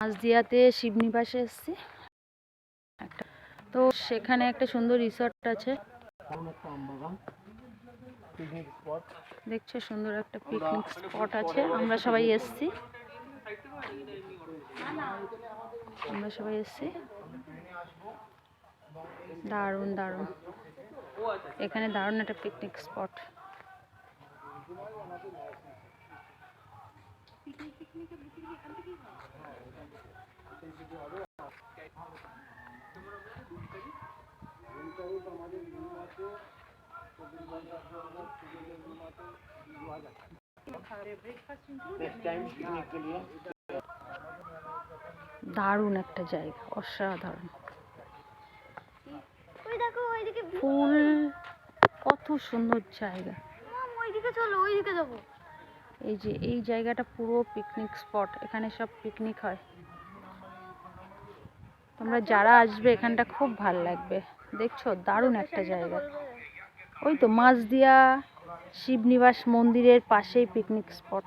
মাঝদিয়াতে শিবনিবাসে এসেছি। একটা। তো সেখানে একটা সুন্দর রিসর্ট আছে। দেখছ সুন্দর একটা পিকনিক স্পট আছে। আমরা সবাই এসছি। আমরা সবাই এসেছি। দারুণ দারুণ। এখানে দারুণ একটা পিকনিক স্পট দারুণ একটা জায়গা অসাধারণ। ফুল কত সুন্দর জায়গা। এই যে এই জায়গাটা পুরো পিকনিক স্পট এখানে সব পিকনিক হয়। তোমরা যারা আসবে এখানটা খুব ভালো লাগবে। দেখছ? দারুণ একটা জায়গা। ওই তো মাঝদিয়া শিবনিবাস মন্দিরের পাশেই পিকনিক স্পট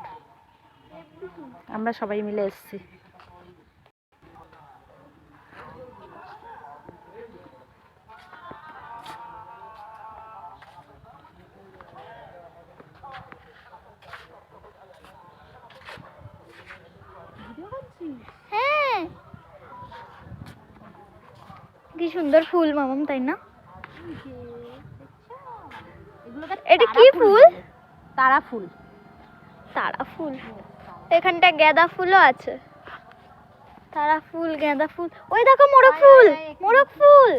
আমরা সবাই মিলে এসেছি। কি সুন্দর ফুল মামাম তাই না? এটা কি ফুল তারা ফুল? তারা ফুল এখানটা গাঁদা ফুলও আছে। তারা ফুল গাঁদা ফুল। ওই দেখো মোরগ ফুল। মোরগ ফুল।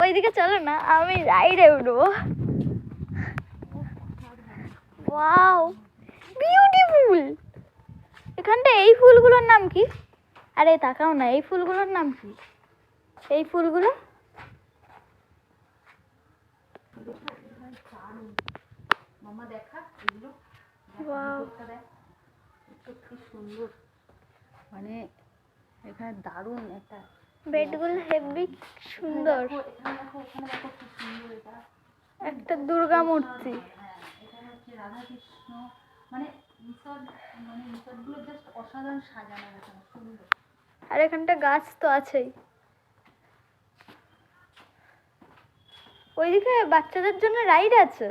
ওইদিকে চলো না আমি রাইডে উঠবো। Wow beautiful. এখানটা এই ফুলগুলোর নাম কি? আরে তাকাও না এই ফুলগুলোর নাম কি? এই ফুলগুলো? সুন্দর। মানে এখানে দারুণ একটা বেডগুলো হেভি সুন্দর। একটা দুর্গা মূর্তি। হ্যাঁ মানে রিসর্ট মানে রিসর্টগুলো জাস্ট অসাধারণ সাজানো এখানে সুন্দর আর এখানটা গাছ তো আছেই। ওইদিকে বাচ্চাদের জন্য রাইড আছে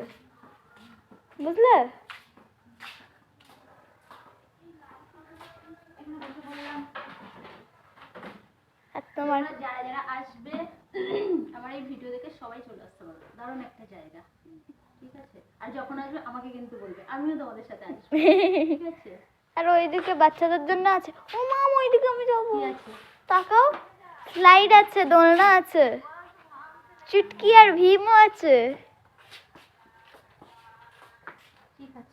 বুঝলে? তোমার? যারা যারা আসবে আমার এই ভিডিও দেখে সবাই চলে আসতে পারবে। দারুণ একটা জায়গা। যখন আসবে আমাকে কিন্তু বলবে আমিও তোমাদের সাথে আসব। ঠিক আছে? আর ওইদিকে বাচ্চাদের জন্য আছে। ও মাম ওইদিকে আমি যাব। তাকাও স্লাইড আছে দোলনা আছে চুটকি আর ভীমও আছে। ঠিক আছে।